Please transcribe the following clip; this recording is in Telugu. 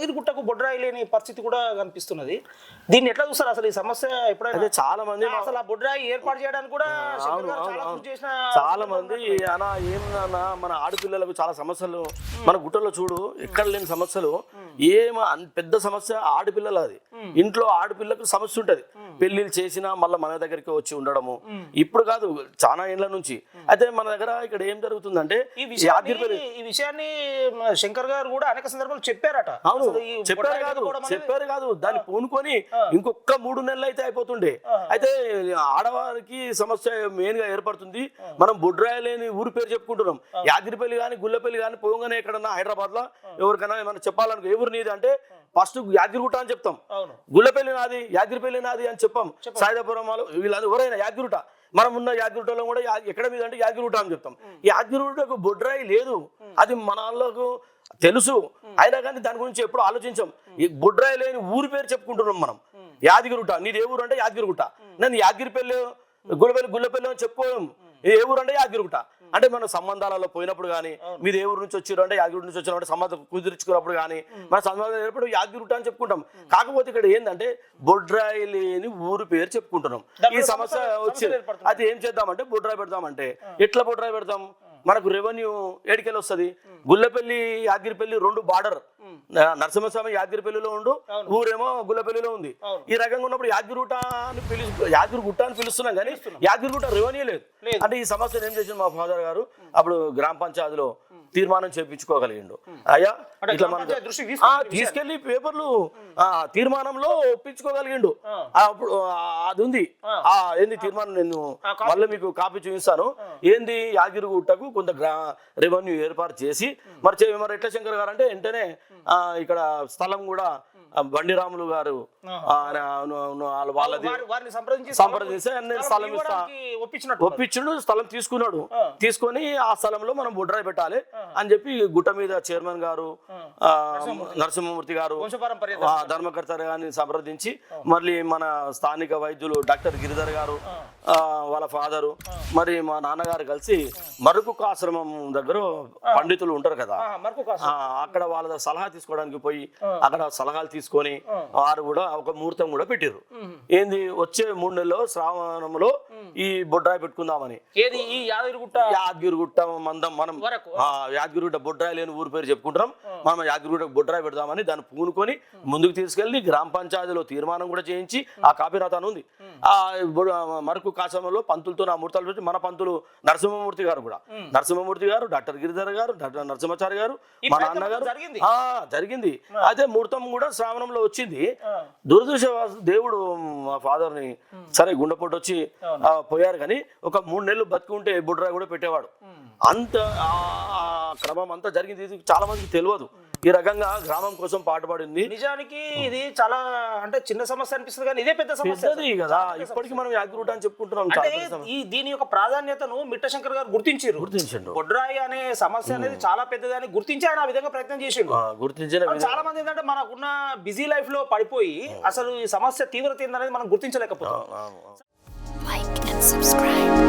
యాదగిరిగుట్టకు బొడ్రాయి లేని పరిస్థితి కూడా కనిపిస్తున్నది. దీన్ని ఎట్లా చూస్తారు? అసలు ఈ సమస్య ఎప్పుడైనా అదే చాలా మంది అసలు ఆ బొడ్రాయి ఏర్పాటు చేయడానికి కూడా చాలా మంది అనా ఏమన్నా మన ఆడపిల్లలకు చాలా సమస్యలు. మన గుట్టలో చూడు ఎక్కడ లేని సమస్యలు. ఏమ పెద్ద సమస్య ఆడపిల్లలు అది ఇంట్లో ఆడపిల్లకు సమస్య ఉంటది. పెళ్ళిళ్ళు చేసినా మళ్ళీ మన దగ్గరికి వచ్చి ఉండడము. ఇప్పుడు కాదు చాలా ఏళ్ళ నుంచి. అయితే మన దగ్గర ఇక్కడ ఏం జరుగుతుందంటే ఈ విషయాన్ని శంకర్ గారు కూడా అనేక సందర్భాలు చెప్పారట. అవును. చెప్పారు కాదు చెప్పారు కాదు. దాన్ని పూనుకొని ఇంకొక మూడు నెలలు అయితే అయిపోతుండే అయితే ఆడవారికి సమస్య మెయిన్గా ఏర్పడుతుంది మనం బుడ్రాయి లేని ఊరి పేరు చెప్పుకుంటున్నాం. యాదిరిపల్లి కానీ గుల్లపల్లి కానీ పోగానే ఎక్కడన్నా హైదరాబాద్లో ఎవరికైనా ఏమైనా చెప్పాలనుకో ఎవరు నీది అంటే ఫస్ట్ యాదగిరిగుట్ట అని చెప్తాం. గుల్లపల్లి నాది యాదగిరిపల్లి నాది అని చెప్పాం సాయిదాపురం వాళ్ళు వీళ్ళందరూ ఎవరైనా యాదగిరిగుట్ట మనం ఉన్న యాదగిరిగుట్టలో కూడా ఎక్కడ మీద అంటే యాదగిరిగుట్ట అని చెప్తాం. యాదగిరిగుట్టకు బొడ్రాయి లేదు. అది మన వాళ్ళకు తెలుసు. అయినా కానీ దాని గురించి ఎప్పుడు ఆలోచించాం. ఈ బొడ్రాయి లేని ఊరి పేరు చెప్పుకుంటున్నాం మనం. యాదగిరిగుట్ట నీది ఏ ఊరు అంటే యాదగిరిగుట్ట నేను యాదగిరిపల్లి గుల్లపల్లి గుల్లపల్లి అని చెప్పుకోం ఇది ఏ ఊరు అంటే యాదగిరిగుట్ట. అంటే మన సంబంధాలలో పోయినప్పుడు కానీ మీరు ఏ ఊరు నుంచి వచ్చారు అంటే యాదగిరి నుంచి వచ్చారు అంటే సంబంధం కుదిరించుకున్నప్పుడు కానీ మన సంబంధం ఏర్పడు యాదగిరిగుట్ట అని చెప్పుకుంటాం. కాకపోతే ఇక్కడ ఏంటంటే బొడ్రాయి లేని ఊరు పేరు చెప్పుకుంటున్నాం. ఈ సమస్య వచ్చి అది ఏం చేద్దామంటే బొడ్రాయి పెడదామంటే. ఎట్లా బొడ్రాయి పెడతాం? మనకు రెవెన్యూ ఏడికెళ్ళి వస్తుంది గుల్లపల్లి యాదగిరిపల్లి రెండు బార్డర్ నరసింహస్వామి యాదగిరిపల్లిలో ఉండు ఊరేమో గుల్లపల్లిలో ఉంది. ఈ రకంగా ఉన్నప్పుడు యాదగిరిగుట్ట అని పిలుచు యాదగిరిగుట్ట అని పిలుస్తున్నాం కానీ యాదగిరిగుట్ట రెవెన్యూ లేదు. అంటే ఈ సమస్యను ఏం చేసింది మా ఫాదర్ గారు? అప్పుడు గ్రామ పంచాయతీలో తీర్మానం చేయించుకోగలిగిండు అయ్యా ఇట్లా మన తీసుకెళ్ళి పేపర్లు ఆ, తీర్మానంలో ఒప్పించుకోగలిగిండు. అప్పుడు అది ఉంది. ఆ. ఏంది తీర్మానం? నేను మళ్ళీ మీకు కాపీ చూపిస్తాను. ఏంది యాదగిరిగుట్టకు కొంత రెవెన్యూ ఏర్పాటు చేసి మరి మరి ఎట్ల శంకర్ గారు అంటే వెంటనే ఇక్కడ స్థలం కూడా ఆ, బండిరాములు గారు వాళ్ళది సంప్రదించి నేను స్థలం ఇస్తా. ఒప్పించుడు స్థలం తీసుకున్నాడు. తీసుకొని ఆ స్థలంలో మనం బుడ్రాయి పెట్టాలి అని చెప్పి గుట్ట మీద చైర్మన్ గారు నరసింహమూర్తి. గారు ధర్మకర్త గారిని సంప్రదించి మళ్ళీ మన స్థానిక వైద్యులు డాక్టర్ గిరిధర్ గారు వాళ్ళ ఫాదరు మరి మా నాన్నగారు కలిసి మరుకు ఆశ్రమం దగ్గర పండితులు ఉంటారు కదా. అక్కడ వాళ్ళ సలహా తీసుకోవడానికి పోయి అక్కడ సలహాలు తీసుకొని వారు కూడా ఒక ముహూర్తం కూడా పెట్టిర్రు. ఏంది వచ్చే మూడు నెలల్లో శ్రావణంలో ఈ బొడ్రాయి పెట్టుకుందామని. ఏది? ఈ యాదగిరిగుట్ట? యాదగిరిగుట్ట మందం మనం ఆ, యాదగిరిగుట్ట బొడ్రాయి లేని ఊరి పేరు చెప్పుకుంటున్నాం. మనం యాదగిరిగుట్ట బొడ్రాయి పెడదామని దాన్ని పూనుకొని ముందుకు తీసుకెళ్ళి గ్రామ పంచాయతీలో తీర్మానం కూడా చేయించి ఆ కాపీ రాతాను ఉంది. ఆ మరకు కాశంలో పంతులతో నా మూర్తాలు పెట్టి మన పంతులు నరసింహమూర్తి గారు కూడా. నరసింహమూర్తి గారు డాక్టర్ గిరిధర్ గారు డాక్టర్ నరసింహాచారి గారు మా నాన్నగారు జరిగింది. ఆ జరిగింది. అదే ముహూర్తం కూడా శ్రావణంలో వచ్చింది. దురదృష్టవశాత్తు దేవుడు మా ఫాదర్ని సరే గుండెపోటు వచ్చి పోయారు కానీ ఒక మూడు నెలలు బతుకుంటే బుడ్రాయి కూడా పెట్టేవాడు. అంత ఆ క్రమం అంతా జరిగింది. ఇది చాలా మందికి తెలియదు ఈ రకంగా గ్రామం కోసం పాటుపడింది నిజానికి ఇది చాలా అంటే చిన్న సమస్య అనిపిస్తుంది కానీ ఇదే పెద్ద సమస్య. కదా. ఇప్పటికీ మనం యాదగిరిగుట్ట అని చెప్పుకుంటున్నాం. ఈ దీని యొక్క ప్రాధాన్యతను మిట్టశంకర్ గారు గుర్తించారు. గుర్తించండు. బొడ్రాయి అనే సమస్య అనేది చాలా పెద్దదని గుర్తించి ఆయన ఆ విధంగా ప్రయత్నం చేసిండు. గుర్తించిన చాలా మంది ఏంటంటే మనకున్న బిజీ లైఫ్లో పడిపోయి అసలు ఈ సమస్య తీవ్రత ఏందనేది మనం గుర్తించలేకపోతాం like and subscribe.